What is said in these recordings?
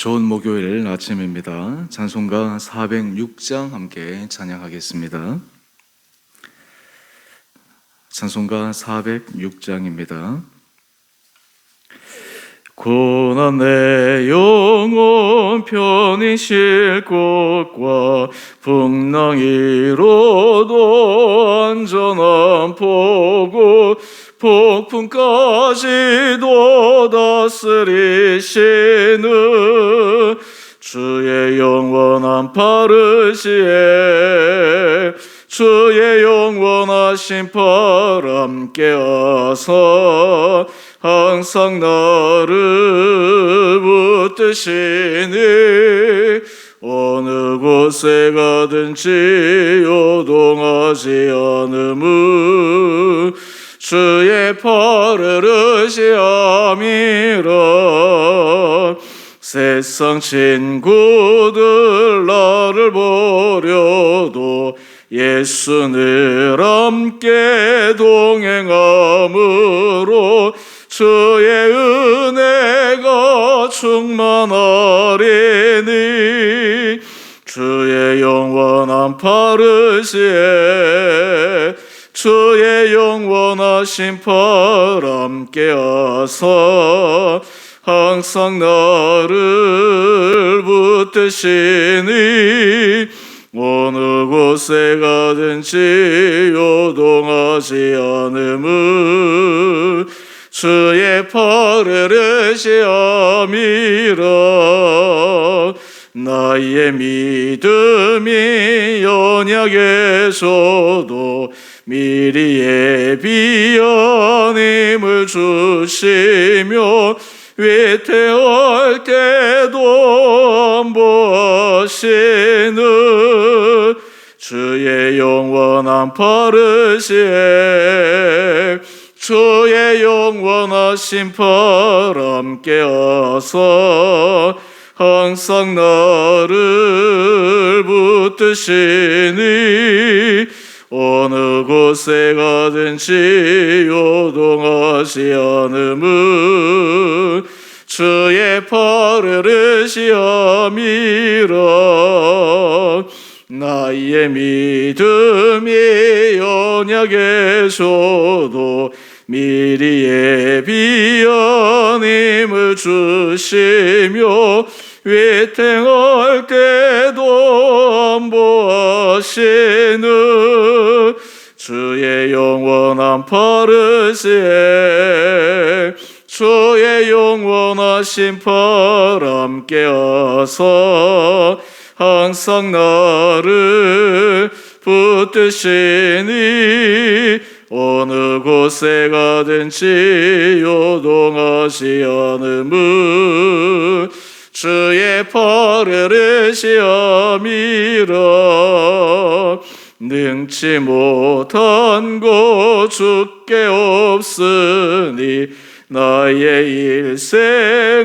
좋은 목요일 아침입니다. 찬송가 406장 함께 찬양하겠습니다. 찬송가 406장입니다. 고난 내 영혼 편히 쉴 곳과 풍랑이로도 안전한 포구 폭풍까지도 다스리시는 주의 영원한 파르시에 주의 영원하신 팔 함께 하사 항상 나를 붙드시니 어느 곳에 가든지 요동하지 않음은 주의 팔을 의시함이라 세상 친구들 나를 버려도 예수 늘 함께 동행함으로 주의 은혜가 충만하리니 주의 영원한 파르시에 주의 영원하신 팔 함께 하사 항상 나를 붙드시니 어느 곳에 가든지 요동하지 않음은 주의 팔을 의시함이라. 나의 믿음이 연약해서도 미리 예비한 힘을 주시며 위태할 때도 안보하시는 주의 영원한 파르시에 주의 영원하신 팔 함께 하사 항상 나를 붙드시니 어느 곳에 가든지 요동하지 않음은 주의 팔을 의시함이라 나의 믿음이 연약해서도 미리 예비한 힘을 주시며 위태할 때도 안보하시는 주의 영원한 파르시에 주의 영원하신 팔 함께 하사 항상 나를 붙드시니 어느 곳에 가든지 요동하지 않음은 주의 팔을 의시함이라 능치 못한 것 주께 없으니 나의 일생을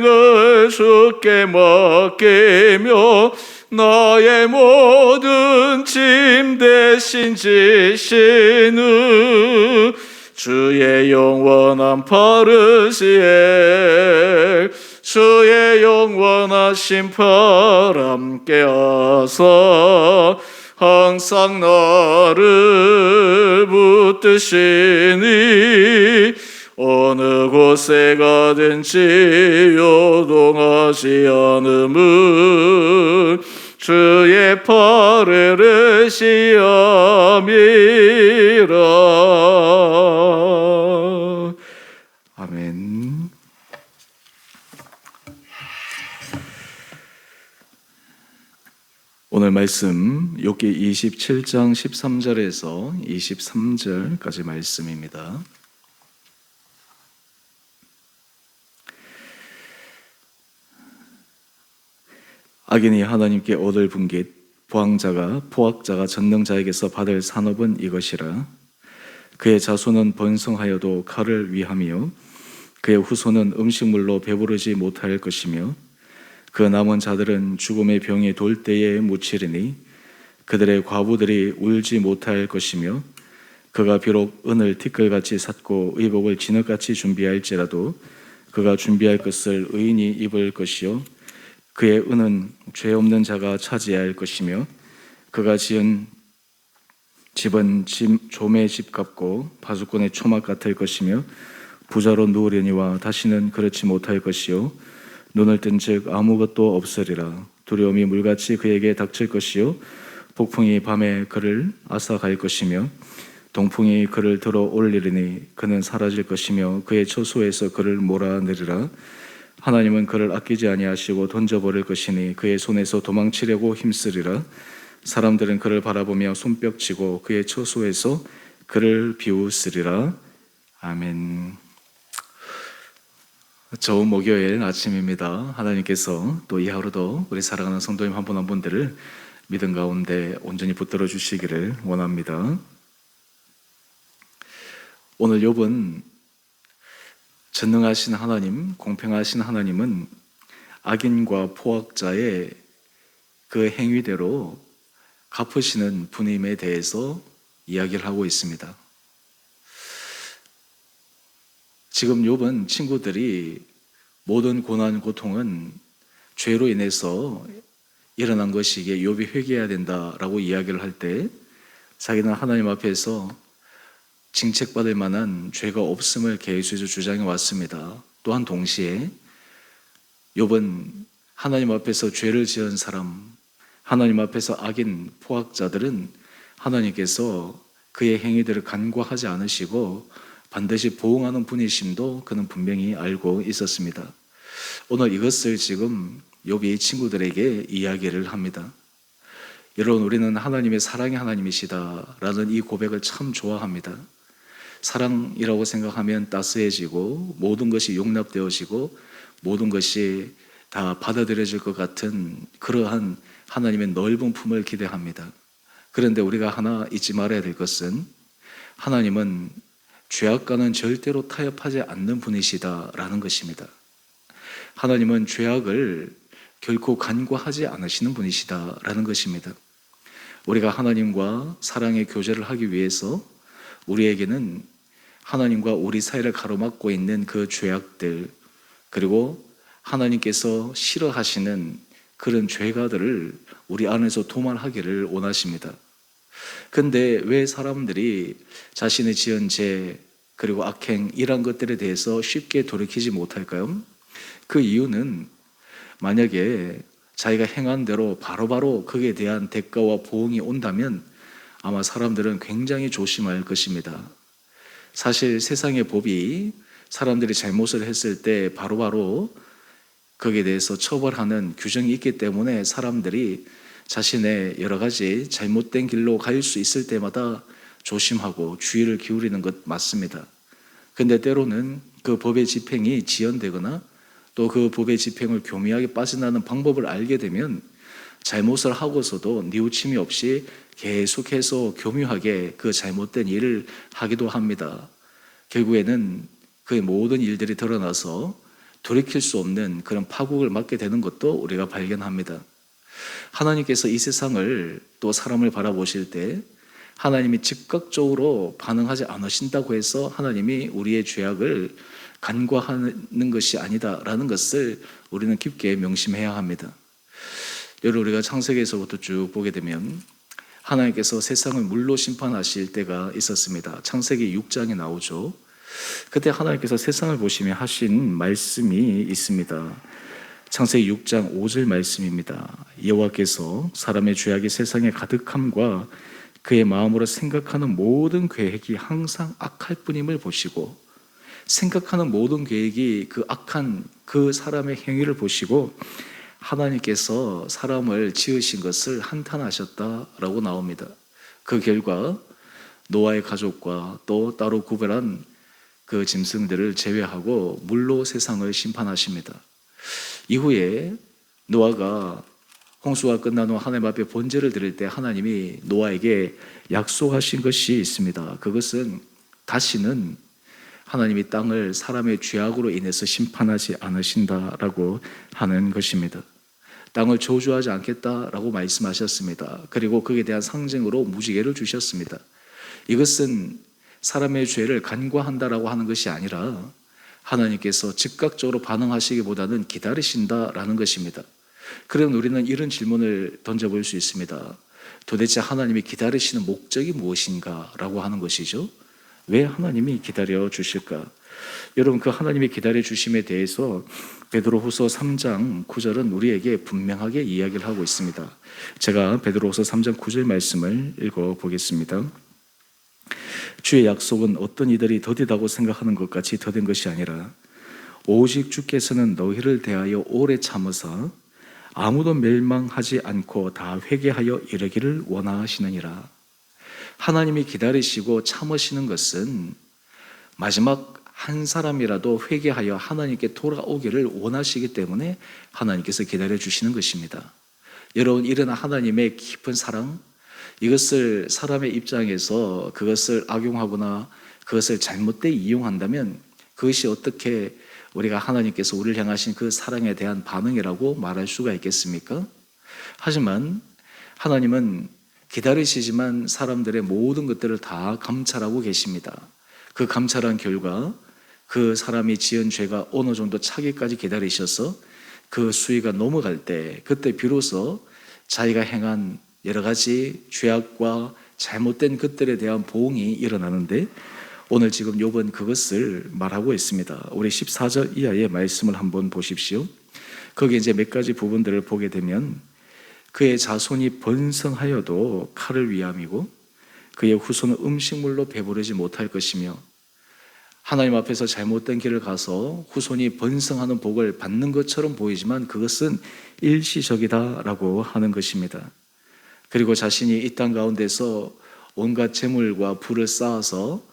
주께 맡기며 나의 모든 짐 대신 지시는 주의 영원한 파르시에 주의 영원하신 팔 함께 하사 항상 나를 붙드시니 어느 곳에 가든지 요동하지 않음은 주의 팔을 의시함이라 아멘 오늘 말씀 욥기 27장 13절에서 23절까지 말씀입니다. 악인이 하나님께 얻을 분깃 보황자가 포악자가 전능자에게서 받을 산업은 이것이라 그의 자손은 번성하여도 칼을 위함이요 그의 후손은 음식물로 배부르지 못할 것이며 그 남은 자들은 죽음의 병이 돌 때에 묻히리니 그들의 과부들이 울지 못할 것이며 그가 비록 은을 티끌같이 샀고 의복을 진흙같이 준비할지라도 그가 준비할 것을 의인이 입을 것이요 그의 은은 죄 없는 자가 차지해야 할 것이며 그가 지은 집은 집, 조매의 집 같고 바수꾼의 초막 같을 것이며 부자로 누우려니와 다시는 그렇지 못할 것이요 눈을 뜬 즉 아무것도 없으리라. 두려움이 물같이 그에게 닥칠 것이요. 폭풍이 밤에 그를 앗아갈 것이며 동풍이 그를 들어 올리리니 그는 사라질 것이며 그의 처소에서 그를 몰아내리라. 하나님은 그를 아끼지 아니하시고 던져버릴 것이니 그의 손에서 도망치려고 힘쓰리라. 사람들은 그를 바라보며 손뼉치고 그의 처소에서 그를 비웃으리라. 아멘 좋은 목요일 아침입니다 하나님께서 또 이 하루도 우리 사랑하는 성도님 한 분 한 분들을 믿음 가운데 온전히 붙들어 주시기를 원합니다 오늘 욥은 전능하신 하나님, 공평하신 하나님은 악인과 포악자의 그 행위대로 갚으시는 분임에 대해서 이야기를 하고 있습니다. 지금 욥은 친구들이 모든 고난 고통은 죄로 인해서 일어난 것이기에 욥이 회개해야 된다라고 이야기를 할 때 자기는 하나님 앞에서 징책받을 만한 죄가 없음을 계수해서 주장해 왔습니다. 또한 동시에 욥은 하나님 앞에서 죄를 지은 사람, 하나님 앞에서 악인 포악자들은 하나님께서 그의 행위들을 간과하지 않으시고 반드시 보응하는 분이심도 그는 분명히 알고 있었습니다. 오늘 이것을 지금 욥이 친구들에게 이야기를 합니다. 여러분 우리는 하나님의 사랑의 하나님이시다라는 이 고백을 참 좋아합니다. 사랑이라고 생각하면 따스해지고 모든 것이 용납되어지고 모든 것이 다 받아들여질 것 같은 그러한 하나님의 넓은 품을 기대합니다. 그런데 우리가 하나 잊지 말아야 될 것은 하나님은 죄악과는 절대로 타협하지 않는 분이시다라는 것입니다. 하나님은 죄악을 결코 간과하지 않으시는 분이시다라는 것입니다. 우리가 하나님과 사랑의 교제를 하기 위해서 우리에게는 하나님과 우리 사이를 가로막고 있는 그 죄악들 그리고 하나님께서 싫어하시는 그런 죄가들을 우리 안에서 도말하기를 원하십니다. 근데 왜 사람들이 자신의 지은 죄 그리고 악행 이런 것들에 대해서 쉽게 돌이키지 못할까요? 그 이유는 만약에 자기가 행한 대로 바로 바로 그에 대한 대가와 보응이 온다면 아마 사람들은 굉장히 조심할 것입니다. 사실 세상의 법이 사람들이 잘못을 했을 때 바로바로 거기에 대해서 처벌하는 규정이 있기 때문에 사람들이 자신의 여러 가지 잘못된 길로 갈 수 있을 때마다 조심하고 주의를 기울이는 것 맞습니다. 근데 때로는 그 법의 집행이 지연되거나 또 그 법의 집행을 교묘하게 빠져나는 방법을 알게 되면 잘못을 하고서도 뉘우침이 없이 계속해서 교묘하게 그 잘못된 일을 하기도 합니다. 결국에는 그의 모든 일들이 드러나서 돌이킬 수 없는 그런 파국을 맞게 되는 것도 우리가 발견합니다. 하나님께서 이 세상을 또 사람을 바라보실 때 하나님이 즉각적으로 반응하지 않으신다고 해서 하나님이 우리의 죄악을 간과하는 것이 아니다라는 것을 우리는 깊게 명심해야 합니다. 여러분 우리가 창세기에서부터 쭉 보게 되면 하나님께서 세상을 물로 심판하실 때가 있었습니다. 창세기 6장에 나오죠. 그때 하나님께서 세상을 보시며 하신 말씀이 있습니다. 창세기 6장 5절 말씀입니다. 여호와께서 사람의 죄악이 세상에 가득함과 그의 마음으로 생각하는 모든 계획이 항상 악할 뿐임을 보시고 생각하는 모든 계획이 그 악한 그 사람의 행위를 보시고 하나님께서 사람을 지으신 것을 한탄하셨다라고 나옵니다. 그 결과 노아의 가족과 또 따로 구별한 그 짐승들을 제외하고 물로 세상을 심판하십니다. 이후에 노아가 홍수가 끝난 후 하나님 앞에 번제를 드릴 때 하나님이 노아에게 약속하신 것이 있습니다. 그것은 다시는 하나님이 땅을 사람의 죄악으로 인해서 심판하지 않으신다라고 하는 것입니다. 땅을 저주하지 않겠다라고 말씀하셨습니다. 그리고 그에 대한 상징으로 무지개를 주셨습니다. 이것은 사람의 죄를 간과한다라고 하는 것이 아니라 하나님께서 즉각적으로 반응하시기보다는 기다리신다라는 것입니다. 그럼 우리는 이런 질문을 던져볼 수 있습니다. 도대체 하나님이 기다리시는 목적이 무엇인가 라고 하는 것이죠. 왜 하나님이 기다려 주실까? 여러분 그 하나님이 기다려 주심에 대해서 베드로 후서 3장 9절은 우리에게 분명하게 이야기를 하고 있습니다. 제가 베드로 후서 3장 9절 말씀을 읽어 보겠습니다. 주의 약속은 어떤 이들이 더디다고 생각하는 것 같이 더딘 것이 아니라 오직 주께서는 너희를 대하여 오래 참으사 아무도 멸망하지 않고 다 회개하여 이르기를 원하시느니라. 하나님이 기다리시고 참으시는 것은 마지막 한 사람이라도 회개하여 하나님께 돌아오기를 원하시기 때문에 하나님께서 기다려 주시는 것입니다. 여러분, 이런 하나님의 깊은 사랑, 이것을 사람의 입장에서 그것을 악용하거나 그것을 잘못되게 이용한다면 그것이 어떻게 우리가 하나님께서 우리를 향하신 그 사랑에 대한 반응이라고 말할 수가 있겠습니까? 하지만 하나님은 기다리시지만 사람들의 모든 것들을 다 감찰하고 계십니다. 그 감찰한 결과 그 사람이 지은 죄가 어느 정도 차기까지 기다리셔서 그 수위가 넘어갈 때 그때 비로소 자기가 행한 여러 가지 죄악과 잘못된 것들에 대한 보응이 일어나는데 오늘 지금 욥은 그것을 말하고 있습니다. 우리 14절 이하의 말씀을 한번 보십시오. 거기 이제 몇 가지 부분들을 보게 되면 그의 자손이 번성하여도 칼을 위함이고 그의 후손은 음식물로 배부르지 못할 것이며 하나님 앞에서 잘못된 길을 가서 후손이 번성하는 복을 받는 것처럼 보이지만 그것은 일시적이다라고 하는 것입니다. 그리고 자신이 이 땅 가운데서 온갖 재물과 부를 쌓아서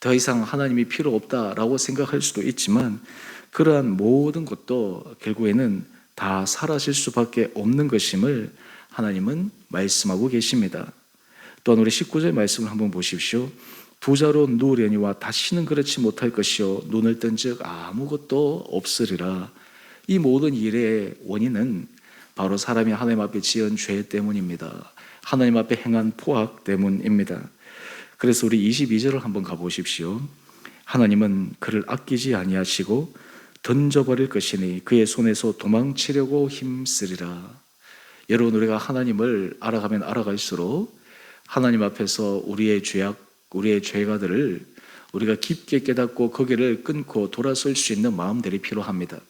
더 이상 하나님이 필요 없다라고 생각할 수도 있지만 그러한 모든 것도 결국에는 다 사라질 수밖에 없는 것임을 하나님은 말씀하고 계십니다. 또한 우리 19절 말씀을 한번 보십시오. 부자로 누우려니와 다시는 그렇지 못할 것이요 눈을 뜬즉 아무것도 없으리라. 이 모든 일의 원인은 바로 사람이 하나님 앞에 지은 죄 때문입니다. 하나님 앞에 행한 포악 때문입니다. 그래서 우리 22절을 한번 가보십시오. 하나님은 그를 아끼지 아니하시고 던져버릴 것이니 그의 손에서 도망치려고 힘쓰리라. 여러분 우리가 하나님을 알아가면 알아갈수록 하나님 앞에서 우리의 죄악, 우리의 죄가들을 우리가 깊게 깨닫고 거기를 끊고 돌아설 수 있는 마음들이 필요합니다.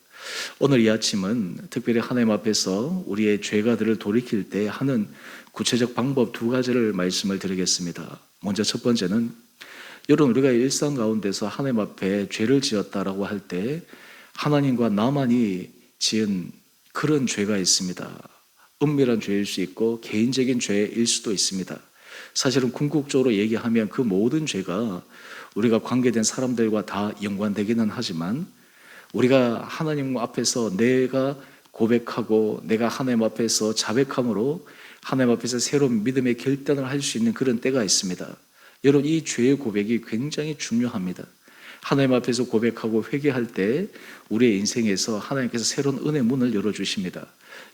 오늘 이 아침은 특별히 하나님 앞에서 우리의 죄가들을 돌이킬 때 하는 구체적 방법 두 가지를 말씀을 드리겠습니다. 먼저 첫 번째는 여러분 우리가 일상 가운데서 하나님 앞에 죄를 지었다라고 할 때 하나님과 나만이 지은 그런 죄가 있습니다. 은밀한 죄일 수 있고 개인적인 죄일 수도 있습니다. 사실은 궁극적으로 얘기하면 그 모든 죄가 우리가 관계된 사람들과 다 연관되기는 하지만 우리가 하나님 앞에서 내가 고백하고 내가 하나님 앞에서 자백함으로 하나님 앞에서 새로운 믿음의 결단을 할 수 있는 그런 때가 있습니다. 여러분 이 죄의 고백이 굉장히 중요합니다. 하나님 앞에서 고백하고 회개할 때 우리의 인생에서 하나님께서 새로운 은혜 문을 열어 주십니다.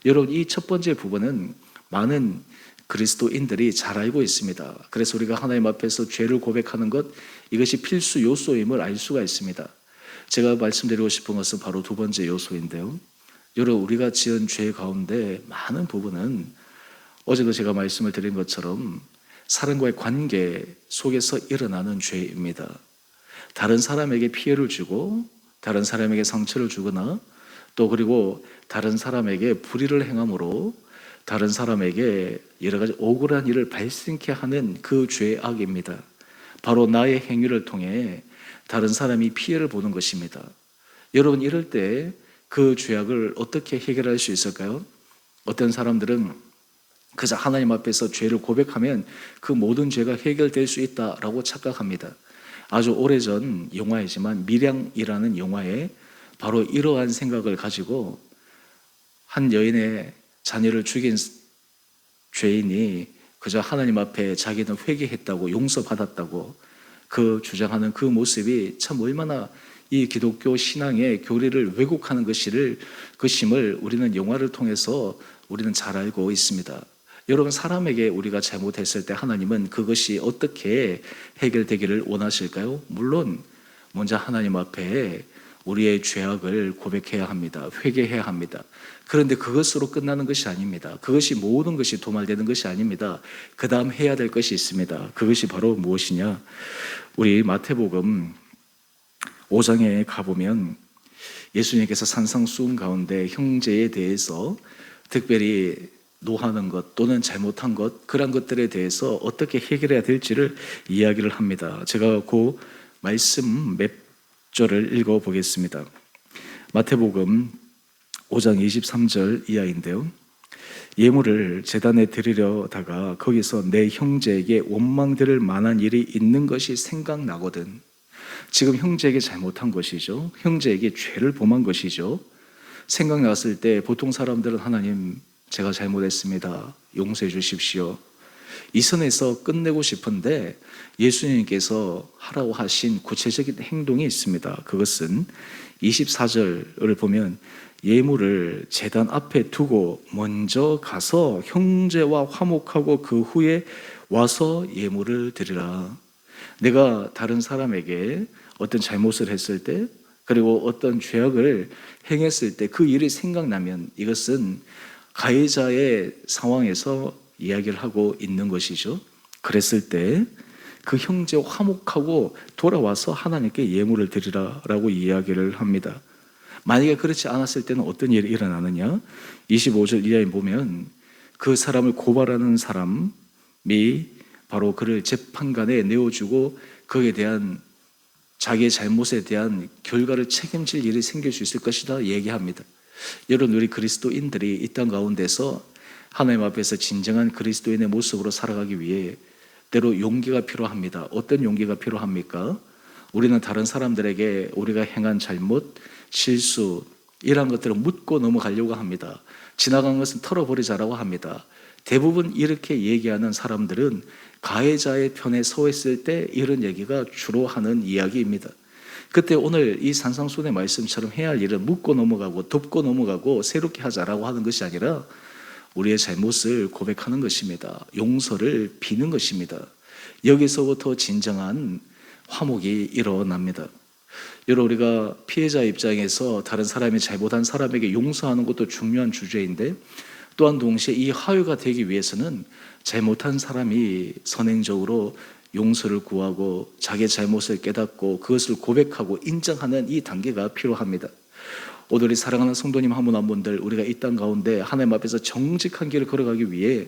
여러분 이 첫 번째 부분은 많은 그리스도인들이 잘 알고 있습니다. 그래서 우리가 하나님 앞에서 죄를 고백하는 것 이것이 필수 요소임을 알 수가 있습니다. 제가 말씀드리고 싶은 것은 바로 두 번째 요소인데요. 여러분 우리가 지은 죄 가운데 많은 부분은 어제도 제가 말씀을 드린 것처럼 사람과의 관계 속에서 일어나는 죄입니다. 다른 사람에게 피해를 주고 다른 사람에게 상처를 주거나 또 그리고 다른 사람에게 불의를 행함으로 다른 사람에게 여러 가지 억울한 일을 발생케 하는 그 죄악입니다. 바로 나의 행위를 통해 다른 사람이 피해를 보는 것입니다. 여러분 이럴 때 그 죄악을 어떻게 해결할 수 있을까요? 어떤 사람들은 그저 하나님 앞에서 죄를 고백하면 그 모든 죄가 해결될 수 있다라고 착각합니다. 아주 오래전 영화이지만 미량이라는 영화에 바로 이러한 생각을 가지고 한 여인의 자녀를 죽인 죄인이 그저 하나님 앞에 자기는 회개했다고 용서받았다고 그 주장하는 그 모습이 참 얼마나 이 기독교 신앙의 교리를 왜곡하는 것이를 것임을 우리는 영화를 통해서 우리는 잘 알고 있습니다. 여러분 사람에게 우리가 잘못했을 때 하나님은 그것이 어떻게 해결되기를 원하실까요? 물론 먼저 하나님 앞에 우리의 죄악을 고백해야 합니다. 회개해야 합니다. 그런데 그것으로 끝나는 것이 아닙니다. 그것이 모든 것이 도말되는 것이 아닙니다. 그 다음 해야 될 것이 있습니다. 그것이 바로 무엇이냐? 우리 마태복음 5장에 가보면 예수님께서 산상수훈 가운데 형제에 대해서 특별히 노하는 것 또는 잘못한 것 그런 것들에 대해서 어떻게 해결해야 될지를 이야기를 합니다. 제가 그 말씀 몇 절을 읽어 보겠습니다. 마태복음 5장 23절 이하인데요. 예물을 재단에 드리려다가 거기서 내 형제에게 원망 들을 만한 일이 있는 것이 생각나거든. 지금 형제에게 잘못한 것이죠. 형제에게 죄를 범한 것이죠. 생각났을 때 보통 사람들은 하나님 제가 잘못했습니다. 용서해 주십시오. 이 선에서 끝내고 싶은데 예수님께서 하라고 하신 구체적인 행동이 있습니다. 그것은 24절을 보면 예물을 재단 앞에 두고 먼저 가서 형제와 화목하고 그 후에 와서 예물을 드리라. 내가 다른 사람에게 어떤 잘못을 했을 때 그리고 어떤 죄악을 행했을 때 그 일이 생각나면 이것은 가해자의 상황에서 이야기를 하고 있는 것이죠. 그랬을 때 그 형제 화목하고 돌아와서 하나님께 예물을 드리라라고 이야기를 합니다. 만약에 그렇지 않았을 때는 어떤 일이 일어나느냐? 25절 이하에 보면 그 사람을 고발하는 사람이 바로 그를 재판관에 내어주고 그에 대한 자기의 잘못에 대한 결과를 책임질 일이 생길 수 있을 것이다 얘기합니다. 여러분 우리 그리스도인들이 이 땅 가운데서 하나님 앞에서 진정한 그리스도인의 모습으로 살아가기 위해 때로 용기가 필요합니다. 어떤 용기가 필요합니까? 우리는 다른 사람들에게 우리가 행한 잘못, 실수 이러한 것들을 묻고 넘어가려고 합니다. 지나간 것은 털어버리자라고 합니다. 대부분 이렇게 얘기하는 사람들은 가해자의 편에 서 있을 때 이런 얘기가 주로 하는 이야기입니다. 그때 오늘 이 산상순의 말씀처럼 해야 할 일은 묻고 넘어가고 덮고 넘어가고 새롭게 하자라고 하는 것이 아니라 우리의 잘못을 고백하는 것입니다. 용서를 비는 것입니다. 여기서부터 진정한 화목이 일어납니다. 여러분 우리가 피해자 입장에서 다른 사람이 잘못한 사람에게 용서하는 것도 중요한 주제인데 또한 동시에 이 화요가 되기 위해서는 잘못한 사람이 선행적으로 용서를 구하고 자기의 잘못을 깨닫고 그것을 고백하고 인정하는 이 단계가 필요합니다. 오늘 우리 사랑하는 성도님 한 분 한 분들 우리가 이 땅 가운데 하나님 앞에서 정직한 길을 걸어가기 위해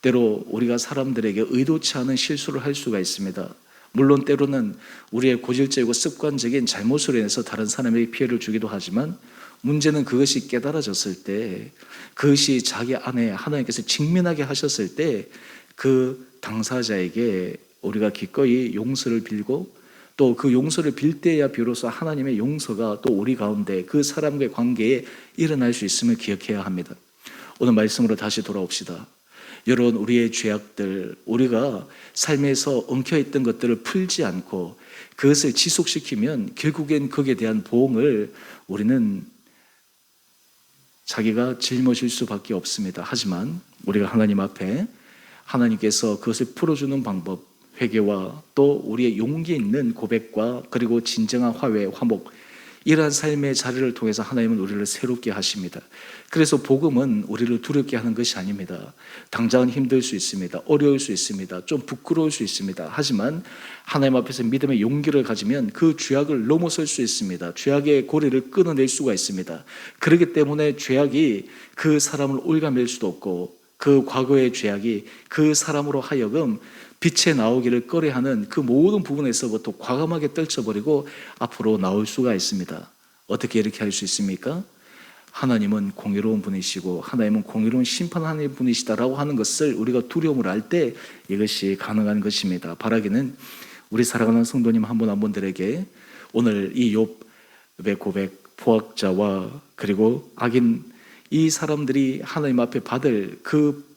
때로 우리가 사람들에게 의도치 않은 실수를 할 수가 있습니다. 물론 때로는 우리의 고질적이고 습관적인 잘못으로 인해서 다른 사람에게 피해를 주기도 하지만 문제는 그것이 깨달아졌을 때 그것이 자기 안에 하나님께서 직면하게 하셨을 때 그 당사자에게 우리가 기꺼이 용서를 빌고 또 그 용서를 빌 때야 비로소 하나님의 용서가 또 우리 가운데 그 사람과의 관계에 일어날 수 있음을 기억해야 합니다. 오늘 말씀으로 다시 돌아옵시다. 여러분 우리의 죄악들 우리가 삶에서 엉켜있던 것들을 풀지 않고 그것을 지속시키면 결국엔 거기에 대한 보응을 우리는 자기가 짊어질 수밖에 없습니다. 하지만 우리가 하나님 앞에 하나님께서 그것을 풀어주는 방법 회개와 또 우리의 용기 있는 고백과 그리고 진정한 화해, 화목 이러한 삶의 자리를 통해서 하나님은 우리를 새롭게 하십니다. 그래서 복음은 우리를 두렵게 하는 것이 아닙니다. 당장은 힘들 수 있습니다. 어려울 수 있습니다. 좀 부끄러울 수 있습니다. 하지만 하나님 앞에서 믿음의 용기를 가지면 그 죄악을 넘어설 수 있습니다. 죄악의 고리를 끊어낼 수가 있습니다. 그렇기 때문에 죄악이 그 사람을 올가맬 수도 없고 그 과거의 죄악이 그 사람으로 하여금 빛에 나오기를 꺼려하는 그 모든 부분에서부터 과감하게 떨쳐버리고 앞으로 나올 수가 있습니다. 어떻게 이렇게 할 수 있습니까? 하나님은 공의로운 분이시고 하나님은 공의로운 심판하는 분이시다라고 하는 것을 우리가 두려움을 알 때 이것이 가능한 것입니다. 바라기는 우리 사랑하는 성도님 한 분 한 분들에게 오늘 이 욥의 고백, 포악자와 그리고 악인 이 사람들이 하나님 앞에 받을 그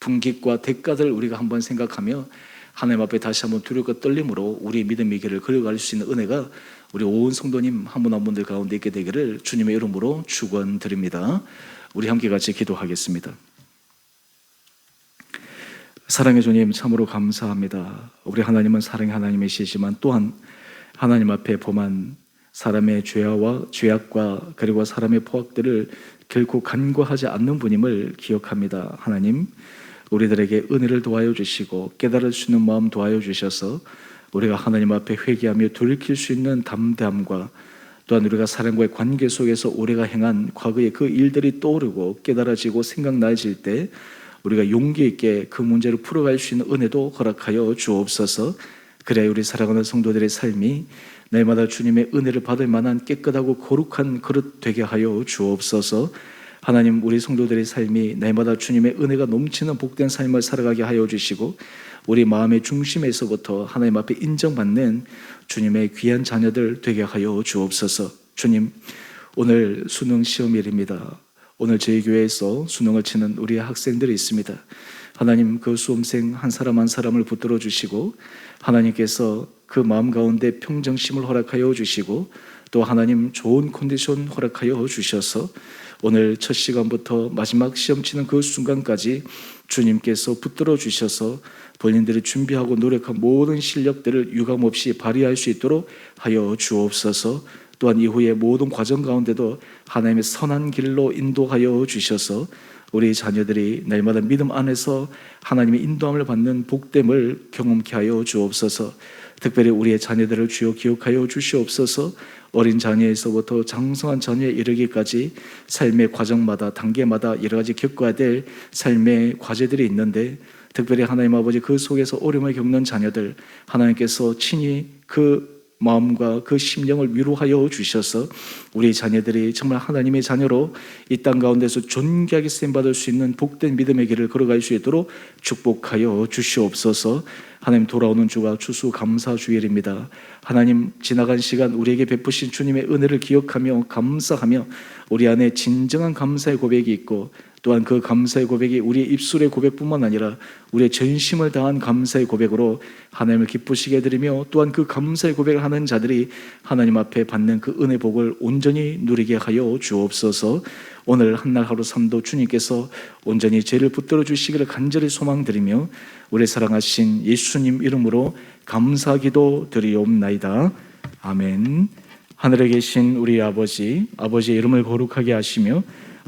분깃과 대가들을 우리가 한번 생각하며 하나님 앞에 다시 한번 두렵고 떨림으로 우리 믿음의 길을 걸어갈 수 있는 은혜가 우리 온 성도님 한 분 한 분들 가운데 있게 되기를 주님의 이름으로 축원드립니다. 우리 함께 같이 기도하겠습니다. 사랑의 주님 참으로 감사합니다. 우리 하나님은 사랑의 하나님이시지만 또한 하나님 앞에 범한 사람의 죄와 죄악과 그리고 사람의 포악들을 결코 간과하지 않는 분임을 기억합니다. 하나님, 우리들에게 은혜를 도와여 주시고 깨달을 수 있는 마음 도와여 주셔서 우리가 하나님 앞에 회개하며 돌이킬 수 있는 담대함과 또한 우리가 사람과의 관계 속에서 우리가 행한 과거의 그 일들이 떠오르고 깨달아지고 생각나질 때 우리가 용기 있게 그 문제를 풀어갈 수 있는 은혜도 허락하여 주옵소서. 그래야 우리 사랑하는 성도들의 삶이 날마다 주님의 은혜를 받을 만한 깨끗하고 거룩한 그릇 되게 하여 주옵소서. 하나님 우리 성도들의 삶이 날마다 주님의 은혜가 넘치는 복된 삶을 살아가게 하여 주시고 우리 마음의 중심에서부터 하나님 앞에 인정받는 주님의 귀한 자녀들 되게 하여 주옵소서. 주님 오늘 수능 시험일입니다. 오늘 저희 교회에서 수능을 치는 우리 학생들이 있습니다. 하나님 그 수험생 한 사람 한 사람을 붙들어 주시고 하나님께서 그 마음 가운데 평정심을 허락하여 주시고 또 하나님 좋은 컨디션 허락하여 주셔서 오늘 첫 시간부터 마지막 시험 치는 그 순간까지 주님께서 붙들어 주셔서 본인들이 준비하고 노력한 모든 실력들을 유감없이 발휘할 수 있도록 하여 주옵소서. 또한 이후의 모든 과정 가운데도 하나님의 선한 길로 인도하여 주셔서 우리 자녀들이 날마다 믿음 안에서 하나님의 인도함을 받는 복됨을 경험케 하여 주옵소서. 특별히 우리의 자녀들을 주여 기억하여 주시옵소서. 어린 자녀에서부터 장성한 자녀에 이르기까지 삶의 과정마다 단계마다 여러 가지 겪어야 될 삶의 과제들이 있는데 특별히 하나님 아버지 그 속에서 어려움을 겪는 자녀들 하나님께서 친히 그 마음과 그 심령을 위로하여 주셔서 우리 자녀들이 정말 하나님의 자녀로 이 땅 가운데서 존귀하게 쓰임 받을 수 있는 복된 믿음의 길을 걸어갈 수 있도록 축복하여 주시옵소서. 하나님 돌아오는 주가 추수 감사 주일입니다. 하나님 지나간 시간 우리에게 베푸신 주님의 은혜를 기억하며 감사하며 우리 안에 진정한 감사의 고백이 있고 또한 그 감사의 고백이 우리의 입술의 고백뿐만 아니라 우리의 전심을 다한 감사의 고백으로 하나님을 기쁘시게 해드리며 또한 그 감사의 고백을 하는 자들이 하나님 앞에 받는 그 은혜 복을 온전히 누리게 하여 주옵소서. 오늘 한날 하루 삶도 주님께서 온전히 죄를 붙들어 주시기를 간절히 소망드리며 우리 사랑하신 예수님 이름으로 감사기도 드리옵나이다. 아멘. 하늘에 계신 우리 아버지, 아버지의 이름을 거룩하게 하시며